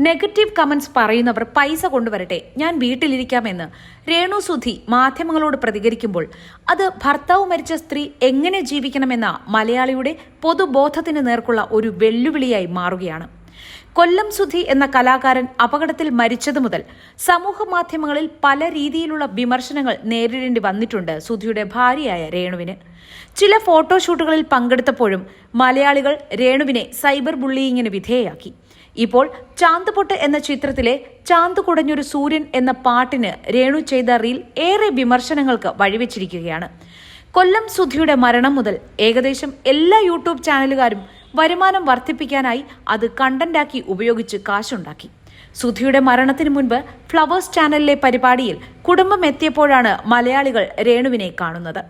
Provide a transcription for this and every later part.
Negative comments പറയുന്നവർ പൈസ കൊണ്ടുവരട്ടെ ഞാൻ വീട്ടിലിരിക്കാമെന്ന് രേണു സുധി മാധ്യമങ്ങളോട് പ്രതികരിക്കുമ്പോൾ അത് ഭർത്താവ് മരിച്ച സ്ത്രീ എങ്ങനെ ജീവിക്കണമെന്ന മലയാളിയുടെ പൊതുബോധത്തിന് നേർക്കുള്ള ഒരു വെല്ലുവിളിയായി മാറുകയാണ്. കൊല്ലം സുധി എന്ന കലാകാരൻ അപകടത്തിൽ മരിച്ചതു മുതൽ സമൂഹ മാധ്യമങ്ങളിൽ പല രീതിയിലുള്ള വിമർശനങ്ങൾ നേരിടേണ്ടി വന്നിട്ടുണ്ട് സുധിയുടെ ഭാര്യയായ രേണുവിന്. ചില ഫോട്ടോഷൂട്ടുകളിൽ പങ്കെടുത്തപ്പോഴും മലയാളികൾ രേണുവിനെ സൈബർ ബുള്ളിയിങ്ങിന് വിധേയയാക്കി. ഇപ്പോൾ ചാന്തുപൊട്ട് എന്ന ചിത്രത്തിലെ ചാന്ത് കുടഞ്ഞൊരു സൂര്യൻ എന്ന പാട്ടിന് രേണു ചെയ്ത റീൽ ഏറെ വിമർശനങ്ങൾക്ക് വഴിവെച്ചിരിക്കുകയാണ്. കൊല്ലം സുധിയുടെ മരണം മുതൽ ഏകദേശം എല്ലാ യൂട്യൂബ് ചാനലുകാരും വരുമാനം വർദ്ധിപ്പിക്കാനായി അത് കണ്ടന്റാക്കി ഉപയോഗിച്ച് കാശുണ്ടാക്കി. സുധിയുടെ മരണത്തിന് മുൻപ് ഫ്ലവേഴ്സ് ചാനലിലെ പരിപാടിയിൽ കുടുംബം എത്തിയപ്പോഴാണ് മലയാളികൾ രേണുവിനെ കാണുന്നത്.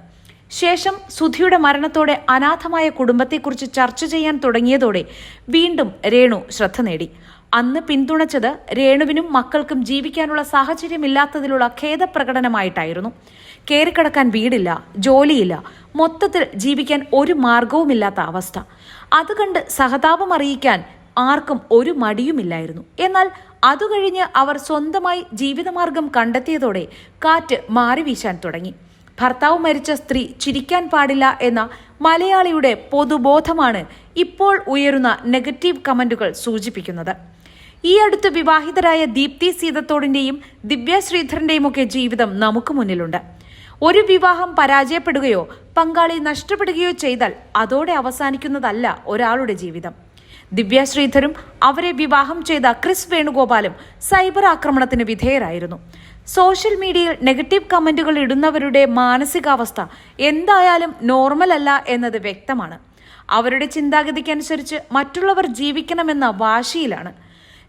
ശേഷം സുധിയുടെ മരണത്തോടെ അനാഥമായ കുടുംബത്തെക്കുറിച്ച് ചർച്ച ചെയ്യാൻ തുടങ്ങിയതോടെ വീണ്ടും രേണു ശ്രദ്ധ നേടി. അന്ന് പിന്തുണച്ചത് രേണുവിനും മക്കൾക്കും ജീവിക്കാനുള്ള സാഹചര്യമില്ലാത്തതിലുള്ള ഖേദപ്രകടനമായിട്ടായിരുന്നു. കയറിക്കിടക്കാൻ വീടില്ല ജോലിയില്ല മൊത്തത്തിൽ ജീവിക്കാൻ ഒരു മാർഗവുമില്ലാത്ത അവസ്ഥ. അത് കണ്ട് സഹതാപം അറിയിക്കാൻ ആർക്കും ഒരു മടിയുമില്ലായിരുന്നു. എന്നാൽ അതുകഴിഞ്ഞ് അവർ സ്വന്തമായി ജീവിതമാർഗം കണ്ടെത്തിയതോടെ കാറ്റ് മാറി വീശാൻ തുടങ്ങി. ഭർത്താവ് മരിച്ച സ്ത്രീ ചിരിക്കാൻ പാടില്ല എന്ന മലയാളിയുടെ പൊതുബോധമാണ് ഇപ്പോൾ ഉയരുന്ന നെഗറ്റീവ് കമന്റുകൾ സൂചിപ്പിക്കുന്നത്. ഈ അടുത്ത് വിവാഹിതരായ ദീപ്തി സീതത്തോടിന്റെയും ദിവ്യ ശ്രീധരന്റെയും ഒക്കെ ജീവിതം നമുക്ക് മുന്നിലുണ്ട്. ഒരു വിവാഹം പരാജയപ്പെടുകയോ പങ്കാളി നഷ്ടപ്പെടുകയോ ചെയ്താൽ അതോടെ അവസാനിക്കുന്നതല്ല ഒരാളുടെ ജീവിതം. ദിവ്യ ശ്രീധരും അവരെ വിവാഹം ചെയ്ത ക്രിസ് വേണുഗോപാലും സൈബർ ആക്രമണത്തിന് വിധേയരായിരുന്നു. സോഷ്യൽ മീഡിയയിൽ നെഗറ്റീവ് കമന്റുകൾ ഇടുന്നവരുടെ മാനസികാവസ്ഥ എന്തായാലും നോർമൽ അല്ല എന്നത് വ്യക്തമാണ്. അവരുടെ ചിന്താഗതിക്കനുസരിച്ച് മറ്റുള്ളവർ ജീവിക്കണമെന്ന വാശിയിലാണ്.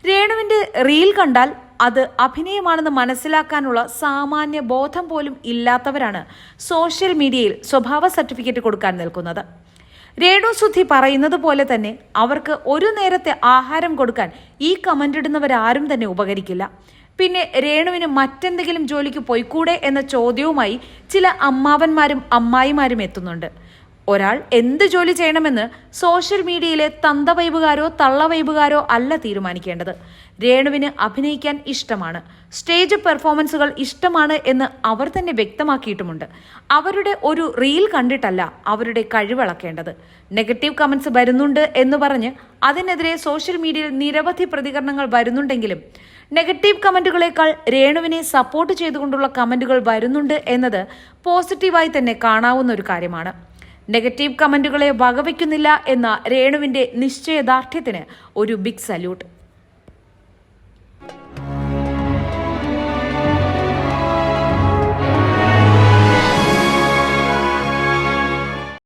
രേണുവിന്റെ റീൽ കണ്ടാൽ അത് അഭിനയമാണെന്ന് മനസ്സിലാക്കാനുള്ള സാമാന്യ ബോധം പോലും ഇല്ലാത്തവരാണ് സോഷ്യൽ മീഡിയയിൽ സ്വഭാവ സർട്ടിഫിക്കറ്റ് കൊടുക്കാൻ നിൽക്കുന്നത്. രേണു സുധി പറയുന്നത് പോലെ തന്നെ അവർക്ക് ഒരു നേരത്തെ ആഹാരം കൊടുക്കാൻ ഈ കമന്റ് ഇടുന്നവരാരും തന്നെ ഉപകരിക്കില്ല. പിന്നെ രേണുവിന് മറ്റെന്തെങ്കിലും ജോലിക്ക് പോയിക്കൂടെ എന്ന ചോദ്യവുമായി ചില അമ്മാവന്മാരും അമ്മായിമാരും എത്തുന്നുണ്ട്. ഒരാൾ എന്ത് ജോലി ചെയ്യണമെന്ന് സോഷ്യൽ മീഡിയയിലെ തന്തവൈബുകാരോ തള്ളവൈബുകാരോ അല്ല തീരുമാനിക്കേണ്ടത്. രേണുവിന് അഭിനയിക്കാൻ ഇഷ്ടമാണ്. സ്റ്റേജ് പെർഫോമൻസുകൾ ഇഷ്ടമാണ് എന്ന് അവർ തന്നെ വ്യക്തമാക്കിയിട്ടുമുണ്ട്. അവരുടെ ഒരു റീൽ കണ്ടിട്ടല്ല അവരുടെ കഴിവളക്കേണ്ടത്. നെഗറ്റീവ് കമന്റ്സ് വരുന്നുണ്ട് എന്ന് പറഞ്ഞ് അതിനെതിരെ സോഷ്യൽ മീഡിയയിൽ നിരവധി പ്രതികരണങ്ങൾ വരുന്നുണ്ടെങ്കിലും നെഗറ്റീവ് കമന്റുകളേക്കാൾ രേണുവിനെ സപ്പോർട്ട് ചെയ്തുകൊണ്ടുള്ള കമന്റുകൾ വരുന്നുണ്ട് എന്നത് പോസിറ്റീവായി തന്നെ കാണാവുന്ന ഒരു കാര്യമാണ്. നെഗറ്റീവ് കമന്റുകളെ വകവയ്ക്കുന്നില്ല എന്ന രേണുവിന്റെ നിശ്ചയദാർഢ്യത്തിന് ഒരു ബിഗ് സല്യൂട്ട്.